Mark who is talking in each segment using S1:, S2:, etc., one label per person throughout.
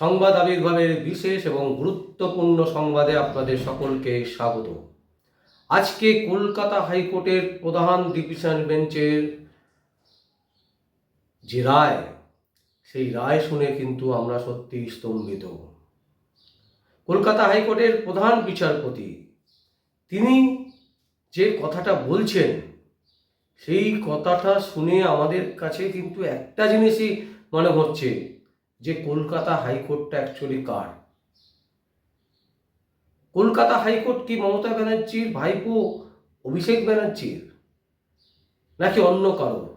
S1: সংবাদ আবির্ভাবের বিশেষ এবং গুরুত্বপূর্ণ সংবাদে আপনাদের সকলকে স্বাগত। আজকে কলকাতা হাইকোর্টের প্রধান ডিভিশন বেঞ্চের যে রায়, সেই রায় শুনে কিন্তু আমরা সত্যি স্তম্ভিত। কলকাতা হাইকোর্টের প্রধান বিচারপতি, তিনি যে কথাটা বলছেন, সেই কথাটা শুনে আমাদের কাছে কিন্তু একটা জিনিসই মনে হচ্ছে। যে কলকাতা হাইকোর্টটা অ্যাকচুয়ালি কার? কলকাতা হাইকোর্ট কি মমতা ব্যানার্জির ভাইপো অভিষেক ব্যানার্জির? নাকি অন্য কারও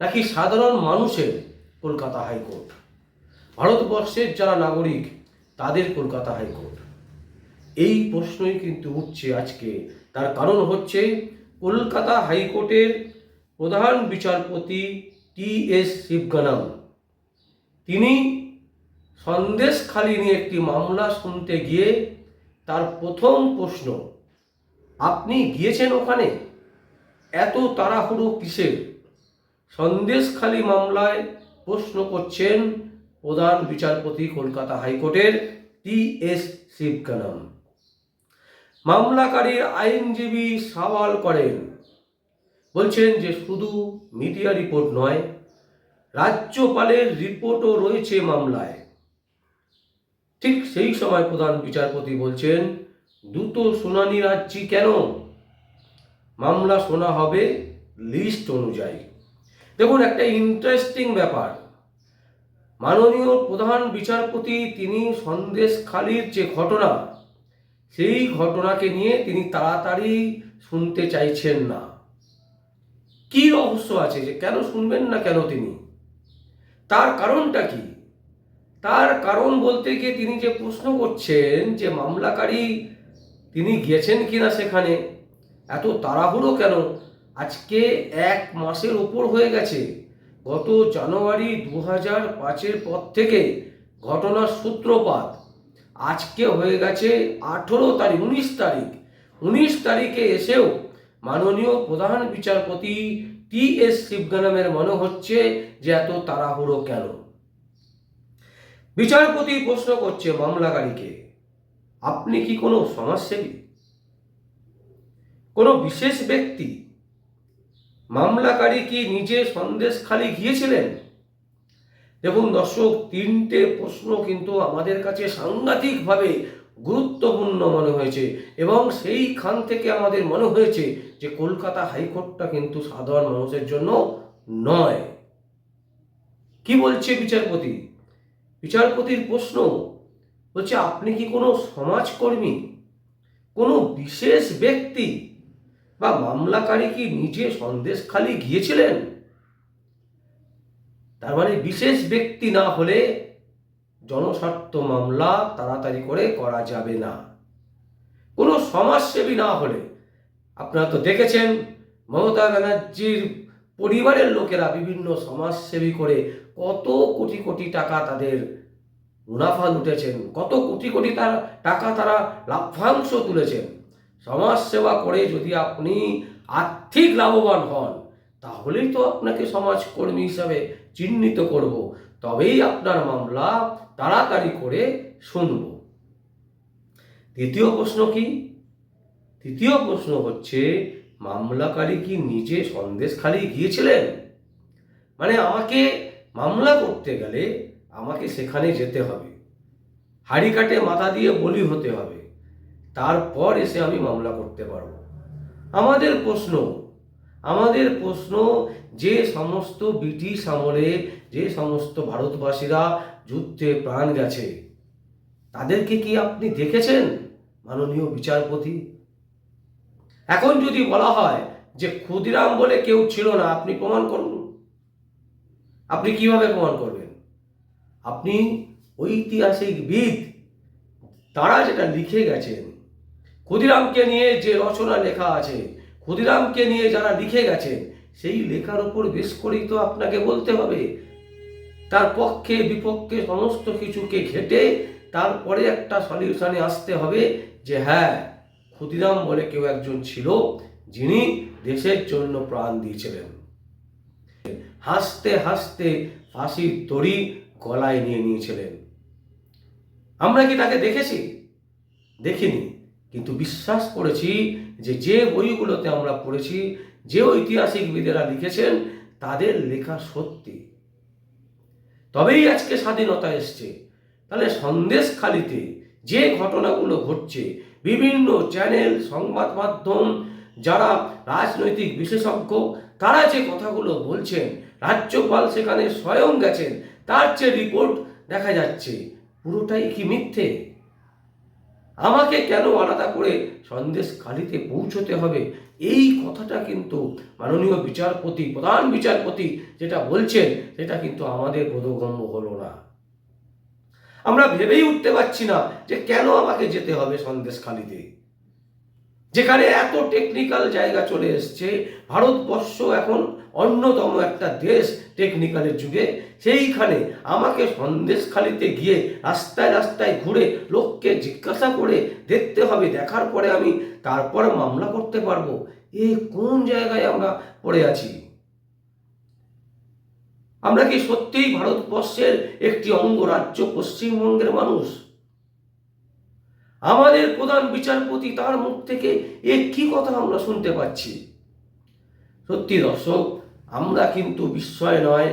S1: নাকি সাধারণ মানুষের কলকাতা হাইকোর্ট? ভারতবর্ষের যারা নাগরিক, তাদের কলকাতা হাইকোর্ট? এই প্রশ্নই কিন্তু উঠছে আজকে। তার কারণ হচ্ছে কলকাতা হাইকোর্টের প্রধান বিচারপতি টি এস শিবগানাম। তিনি সন্দেশখালি নিয়ে একটি মামলা শুনতে গিয়ে তার প্রথম প্রশ্ন, আপনি গিয়েছেন ওখানে? এত তাড়াহুড়ো কিসের? সন্দেশখালি মামলায় প্রশ্ন করছেন প্রধান বিচারপতি কলকাতা হাইকোর্টের টি এস শিবকানাম মামলাকারীর আইনজীবী সওয়াল করেন, বলছেন যে শুধু মিডিয়া রিপোর্ট নয় রাজ্যপালের রিপোর্টও রয়েছে মামলায়। ঠিক সেই সময় প্রধান বিচারপতি বলছেন দ্রুত শুনানি রাজ্যি কেন? মামলা শোনা হবে লিস্ট অনুযায়ী। দেখুন, একটা ইন্টারেস্টিং ব্যাপার। মাননীয় প্রধান বিচারপতি তিনি সন্দেশখালির যে ঘটনা, সেই ঘটনাকে নিয়ে তিনি তাড়াতাড়ি শুনতে চাইছেন না। কি রহস্য আছে যে কেন শুনবেন না কেন তিনি? তার কারণটা কি? তার কারণ বলতে গিয়ে তিনি যে প্রশ্ন করছেন যে মামলাকারী তিনি গিয়েছেন কিনা সেখানে, এত তাড়াহুড়ো কেন? আজকে এক মাসের ওপর হয়ে গেছে। গত জানুয়ারি দু হাজার পাঁচের পর থেকে ঘটনার সূত্রপাত। আজকে হয়ে গেছে আঠেরো তারিখ, উনিশ তারিখ। উনিশ তারিখে এসেও মাননীয় প্রধান বিচারপতি টি এস শিবগানামের মনে হচ্ছে যে এত তাড়াহুড়ো কেন? বিচারপতি প্রশ্ন করছে মামলাকারীকে, আপনি কি কোনো সমাজসেবী? কোনো বিশেষ ব্যক্তি, মামলাকারী কি নিজে সন্দেশ খালি গিয়েছিলেন? দেখুন দর্শক, তিনটে প্রশ্ন কিন্তু আমাদের কাছে সাংঘাতিকভাবে গুরুত্বপূর্ণ মনে হয়েছে। এবং সেইখান থেকে আমাদের মনে হয়েছে যে কলকাতা হাইকোর্টটা কিন্তু সাধারণ মানুষের জন্য নয়। কি বলছে বিচারপতি? বিচারপতির প্রশ্ন বলছে, আপনি কি কোনো সমাজকর্মী? কোনো বিশেষ ব্যক্তি? বা মামলাকারী কি নিজে সন্দেশ খালি গিয়েছিলেন? তার মানে বিশেষ ব্যক্তি না হলে জনস্বার্থ মামলা তাড়াতাড়ি করে করা যাবে না। কোনো সমাজসেবী না হলে, আপনারা তো দেখেছেন, মমতা ব্যানার্জির পরিবারের লোকেরা বিভিন্ন সমাজসেবী করে কত কোটি কোটি টাকা তাদের মুনাফা লুটেছেন, কত কোটি কোটি তার টাকা তারা লাভ্যাংশ তুলেছেন। সমাজ সেবা করে যদি আপনি আর্থিক লাভবান হন, তাহলেই তো আপনাকে সমাজকর্মী হিসাবে চিহ্নিত করব। তবেই আপনার মামলা তাড়াতাড়ি করে শুনব। দ্বিতীয় প্রশ্ন কি? তৃতীয় প্রশ্ন হচ্ছে, মামলাকারী কি নিজে সন্দেশ খালি গিয়েছিলেন? মানে আমাকে মামলা করতে গেলে আমাকে সেখানে যেতে হবে। হাড়ি কাটে মাথা দিয়ে বলি হতে হবে। তারপর এসে আমি মামলা করতে পারব। আমাদের প্রশ্ন আমাদের প্রশ্ন, যে সমস্ত ব্রিটিশ আমলে, যে সমস্ত ভারতবাসীরা যুদ্ধে প্রাণ গেছে, তাদেরকে কি আপনি দেখেছেন মাননীয় বিচারপতি? এখন যদি বলা হয় যে ক্ষুদিরাম বলে কেউ ছিল না, আপনি প্রমাণ করুন। আপনি কীভাবে প্রমাণ করবেন? আপনি ঐতিহাসিকবিদ তারা যেটা লিখে গেছেন, ক্ষুদিরামকে নিয়ে যে রচনা লেখা আছে ক্ষুদিরামকে নিয়ে যারা লিখে গেছেন সেই লেখার উপর বেশ করেই তো আপনাকে বলতে হবে। তার পক্ষে, বিপক্ষে সমস্ত কিছুকে ঘেটে তারপরে একটা সলিউশনে আসতে হবে যে হ্যাঁ ক্ষুদিরাম বলে কেউ একজন ছিল যিনি দেশের জন্য প্রাণ দিয়েছিলেন। হাসতে হাসতে ফাঁসির দড়ি গলায় নিয়ে নিয়েছিলেন। আমরা কি তাকে দেখেছি? দেখিনি। কিন্তু বিশ্বাস করেছি যে যে বইগুলোতে আমরা পড়েছি, যে ঐতিহাসিকবিদেরা লিখেছেন, তাদের লেখা সত্যি। তবেই আজকে স্বাধীনতা এসছে। তাহলে সন্দেশখালিতে যে ঘটনাগুলো ঘটছে, বিভিন্ন চ্যানেল, সংবাদ মাধ্যম, যারা রাজনৈতিক বিশেষজ্ঞ, তারা যে কথাগুলো বলছেন, রাজ্যপাল সেখানে স্বয়ং গেছেন, তার যে রিপোর্ট দেখা যাচ্ছে, পুরোটাই কি মিথ্যে? আমাকে কেন আলাদা করে সন্দেশ কালিতে পৌঁছতে হবে? এই কথাটা কিন্তু মাননীয় বিচারপতি, প্রধান বিচারপতি যেটা বলছেন, সেটা কিন্তু আমাদের বোধগম্য হলো না। আমরা ভেবেই উঠতে পারছি না যে কেন আমাকে যেতে হবে সন্দেশ খালিতে যেখানে এত টেকনিক্যাল জায়গা চলে এসছে, ভারতবর্ষ এখন অন্যতম একটা দেশ টেকনিক্যালের যুগে। সেইখানে আমাকে সন্দেশখালিতে গিয়ে রাস্তায় রাস্তায় ঘুরে লোককে জিজ্ঞাসা করে দেখতে হবে, দেখার পরে আমি তারপর মামলা করতে পারব। এ কোন জায়গায় আমরা পড়ে আছি? আমরা কি সত্যিই ভারতবর্ষের একটি অঙ্গরাজ্য পশ্চিমবঙ্গের মানুষ? আমাদের প্রধান বিচারপতি তার মুখ থেকে এ কি কথা আমরা শুনতে পাচ্ছি? সত্যি দর্শক, আমরা কিন্তু বিস্ময় নয়,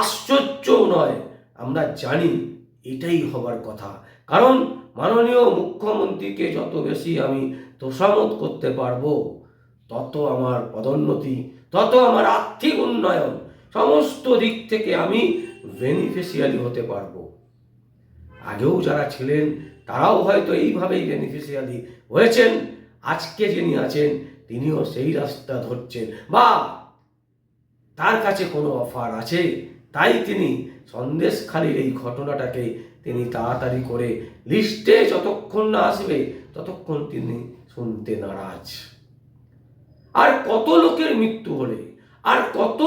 S1: আশ্চর্যও নয়, আমরা জানি এটাই হবার কথা। কারণ মাননীয় মুখ্যমন্ত্রীকে যত বেশি আমি তোষামত করতে পারব, তত আমার পদোন্নতি, তত আমার আর্থিক উন্নয়ন, সমস্ত দিক থেকে আমি বেনিফিশিয়ারি হতে পারব। আগেও যারা ছিলেন, তারাও হয়তো এইভাবেই বেনিফিশিয়ারি হয়েছেন। আজকে যিনি আছেন, তিনিও সেই রাস্তা ধরছেন। বা তার কাছে কোনো অফার আছে? তাই তিনি সন্দেশখালির এই ঘটনাটাকে তিনি তাড়াতাড়ি করে লিস্টে যতক্ষণ না আসবে, ততক্ষণ তিনি শুনতে নারাজ। আর কত লোকের মৃত্যু হলে, আর কত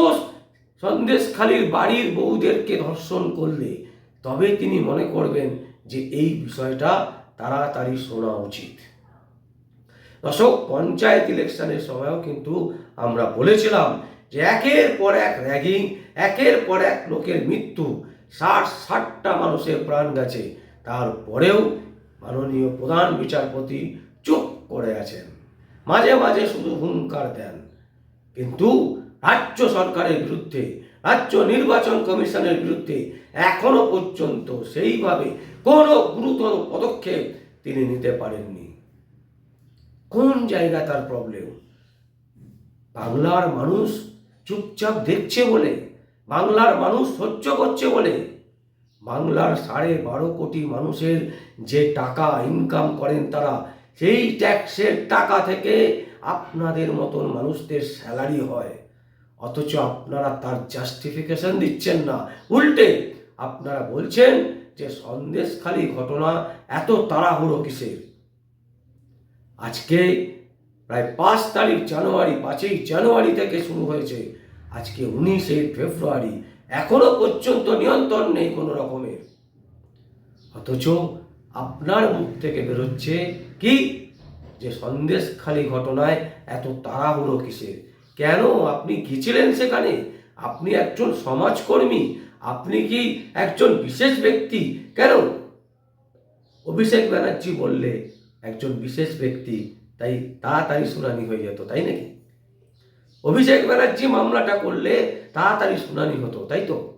S1: সন্দেশখালির বাড়ির বউদেরকে ধর্ষণ করলে, তবে তিনি মনে করবেন যে এই বিষয়টা তাড়াতাড়ি শোনা উচিত। দর্শক, পঞ্চায়েত ইলেকশনের সময়ও কিন্তু আমরা বলেছিলাম যে একের পর এক র্যাগিং, একের পর এক লোকের মৃত্যু, ষাট, ষাটটা মানুষের প্রাণ গেছে। তারপরেও মাননীয় প্রধান বিচারপতি চুপ করে আছেন। মাঝে মাঝে শুধু হুঙ্কার দেন। কিন্তু রাজ্য সরকারের বিরুদ্ধে, রাজ্য নির্বাচন কমিশনের বিরুদ্ধে এখনও পর্যন্ত সেইভাবে কোনো গুরুতর পদক্ষেপ তিনি নিতে পারেননি। কোন জায়গা তার প্রবলেম বাংলার মানুষ চুপচাপ দেখছে বলে, বাংলার মানুষ সহ্য করছে বলে, বাংলার সাড়ে বারো কোটি মানুষের যে টাকা ইনকাম করেন তারা, সেই ট্যাক্সের টাকা থেকে আপনাদের মতন মানুষদের স্যালারি হয়। অথচ আপনারা তার জাস্টিফিকেশন দিচ্ছেন না। উল্টে আপনারা বলছেন যে সন্দেশখালী ঘটনা এত তাড়াহুড়ো কিসের? আজকে প্রায় পাঁচ তারিখ জানুয়ারি, পাঁচই জানুয়ারি থেকে শুরু হয়েছে। আজকে উনিশে ফেব্রুয়ারি, এখনও পর্যন্ত নিয়ন্ত্রণ নেই কোনো রকমের। অথচ আপনার মুখ থেকে বেরোচ্ছে কি যে সন্দেশখালী ঘটনায় এত তাড়াহুড়ো কিসের? কেন আপনি গিয়েছিলেন সেখানে? আপনি একজন সমাজকর্মী আপনি কি একজন বিশেষ ব্যক্তি? কেন? অভিষেক ব্যানার্জি বললে, একজন বিশেষ ব্যক্তি। তাই তাড়াতাড়ি শুনানি হয়ে যেত, তাই নাকি? অভিষেক ব্যানার্জি মামলাটা করলে তাড়াতাড়ি শুনানি হতো, তাই তো?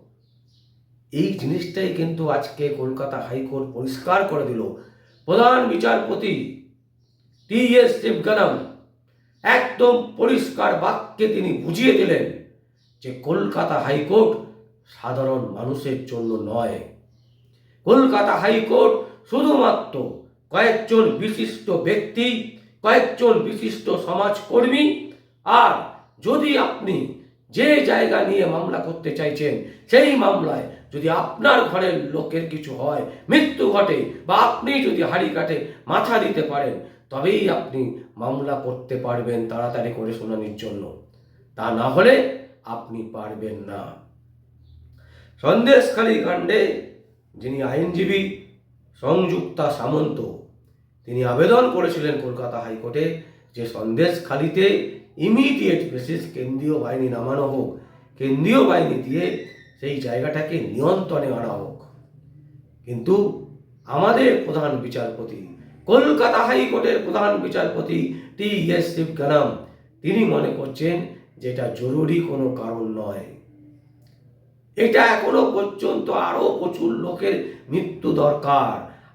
S1: এই জিনিসটাই কিন্তু আজকে কলকাতা হাইকোর্ট পরিষ্কার করে দিল। প্রধান বিচারপতি টি এস শিবগানাম একদম পরিষ্কার বাক্যে তিনি বুঝিয়ে দিলেন যে কলকাতা হাইকোর্ট সাধারণ মানুষের জন্য নয়। কলকাতা হাইকোর্ট শুধুমাত্র কয়েকজন বিশিষ্ট ব্যক্তি, কয়েকজন বিশিষ্ট সমাজকর্মী আর যদি আপনি যে জায়গা নিয়ে মামলা করতে চাইছেন, সেই মামলায় যদি আপনার ঘরের লোকের কিছু হয়, মৃত্যু ঘটে বা আপনি যদি হাড়ি কাটে মাথা দিতে পারেন, তবেই আপনি মামলা করতে পারবেন, তাড়াতাড়ি করে শুনানির জন্য। তা না হলে আপনি পারবেন না। সন্দেশখালী কাণ্ডে যিনি আইনজীবী সংযুক্তা সামন্ত, তিনি আবেদন করেছিলেন কলকাতা হাইকোর্টে যে সন্দেশখালীতে ইমিডিয়েট বেসিস কেন্দ্রীয় বাহিনী নামানো হোক, কেন্দ্রীয় বাহিনী দিয়ে সেই জায়গাটাকে নিয়ন্ত্রণে আনা হোক। কিন্তু আমাদের প্রধান বিচারপতি, কলকাতা হাইকোর্টের প্রধান বিচারপতি টি এস শিবগানাম, তিনি মনে করছেন যেটা জরুরি কোনো কারণ নয়। এটা এখনও পর্যন্ত আরও প্রচুর লোকের মৃত্যু দরকার।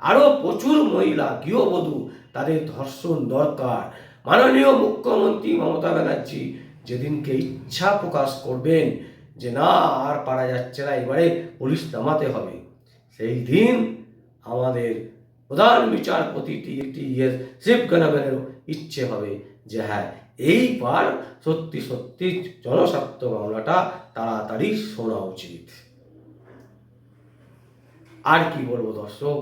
S1: আরও প্রচুর মহিলা, গৃহবধূ তাদের ধর্ষণ দরকার। মাননীয় মুখ্যমন্ত্রী মমতা ব্যানার্জি যেদিনকে ইচ্ছা প্রকাশ করবেন যে না, আর পারা যাচ্ছে না, এবারে পুলিশ নামাতে হবে। সেই দিন আমাদের প্রধান বিচারপতি টি টি এস শিবগানামেরও ইচ্ছে হবে যে হ্যাঁ এইবার সত্যি সত্যি জনস্বার্থ মামলাটা তাড়াতাড়ি শোনা উচিত। আর কি বলব দর্শক,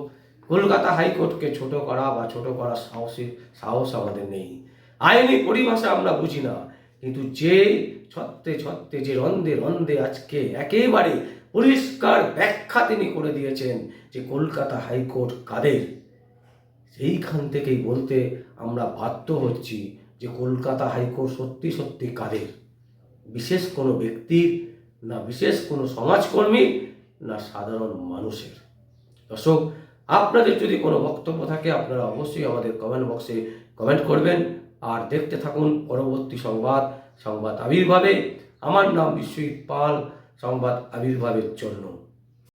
S1: কলকাতা হাইকোর্টকে ছোট করা বা ছোট করার সাহসের সাহস আমাদের নেই। আইনি পরিভাষা আমরা বুঝি না, কিন্তু যে ছত্রে ছত্রে যে রন্ধে রন্ধে আজকে একেবারে পরিষ্কার ব্যাখ্যা তিনি করে দিয়েছেন যে কলকাতা হাইকোর্ট কাদের, সেইখান থেকেই বলতে আমরা বাধ্য হচ্ছি যে কলকাতা হাইকোর্ট সত্যি সত্যি কাদের। বিশেষ কোনো ব্যক্তির না বিশেষ কোনো সমাজকর্মী না সাধারণ মানুষের। দর্শক, আপনাদের যদি কোনো বক্তব্য থাকে, আপনারা অবশ্যই আমাদের কমেন্ট বক্সে কমেন্ট করবেন। আর দেখতে থাকুন পরবর্তী সংবাদ সংবাদ আবির্ভাবে। আমার নাম বিশ্বজিৎ পাল, সংবাদ আবির্ভাবের জন্য।